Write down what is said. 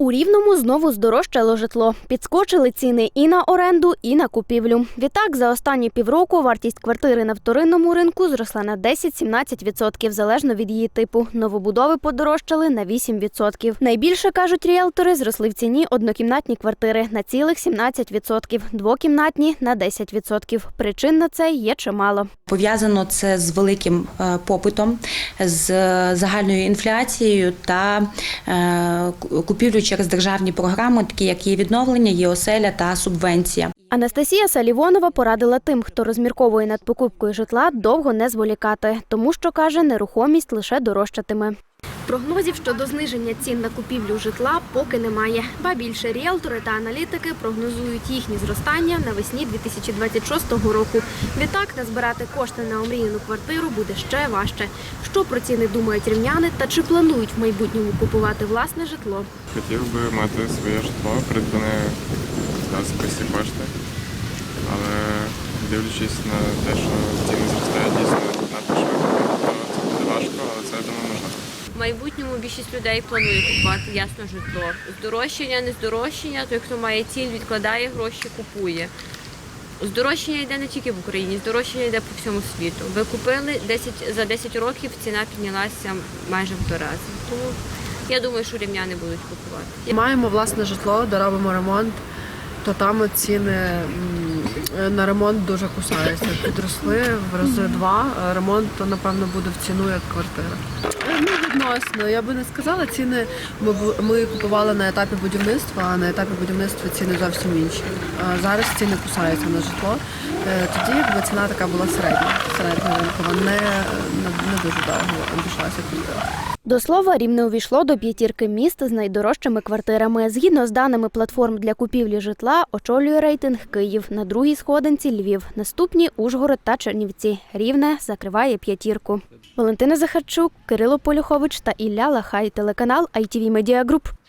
У Рівному знову здорожчало житло. Підскочили ціни і на оренду, і на купівлю. Відтак, за останні півроку вартість квартири на вторинному ринку зросла на 10-17%, залежно від її типу. Новобудови подорожчали на 8%. Найбільше, кажуть ріелтори, зросли в ціні однокімнатні квартири на цілих 17%, двокімнатні – на 10%. Причин на це є чимало. Пов'язано це з великим е, попитом, з е, загальною інфляцією та е, купівлю через державні програми, такі як є відновлення, є оселя та субвенція. Анастасія Салівонова порадила тим, хто розмірковує над покупкою житла, довго не зволікати, тому що каже, нерухомість лише дорожчатиме. Прогнозів щодо зниження цін на купівлю житла поки немає. Ба більше ріелтори та аналітики прогнозують їхнє зростання навесні 2026 року. Відтак назбирати кошти на омріяну квартиру буде ще важче. Що про ціни думають рівняни та чи планують в майбутньому купувати власне житло? Хотів би мати своє житло, придбане за особисті кошти. Але дивлячись на те, що ціни зростають дійсно надто швидко, то це буде важко, але це я думаю можливо. В більшість людей планує купувати ясно житло. Здорожчання, не здорожчання, той, хто має ціль, відкладає гроші, купує. Здорожчання йде не тільки в Україні, здорожчання йде по всьому світу. Ви купили 10, за 10 років ціна піднялася майже в два рази. Тому я думаю, що рівняни будуть купувати. Маємо власне житло, де робимо ремонт, то там ціни на ремонт дуже кусаються. Підросли в рази два. Ремонт, то, напевно, буде в ціну як квартира. Е, Ну, відносно, я би не сказала, ціни ми, ми купували на етапі будівництва, а на етапі будівництва ціни зовсім інші. Зараз ціни кусаються на житло. Е, Тоді якби ціна така була середня, середня ринкова, не, не дуже довго обійшлася квартира. До слова, Рівне увійшло до п'ятірки міст з найдорожчими квартирами. Згідно з даними платформ для купівлі житла, очолює рейтинг Київ. На другій сходинці Львів. Наступні Ужгород та Чернівці. Рівне закриває п'ятірку. Валентина Захарчук, Кирило Полюхович та Ілля Лахай. Телеканал ITV Media Group.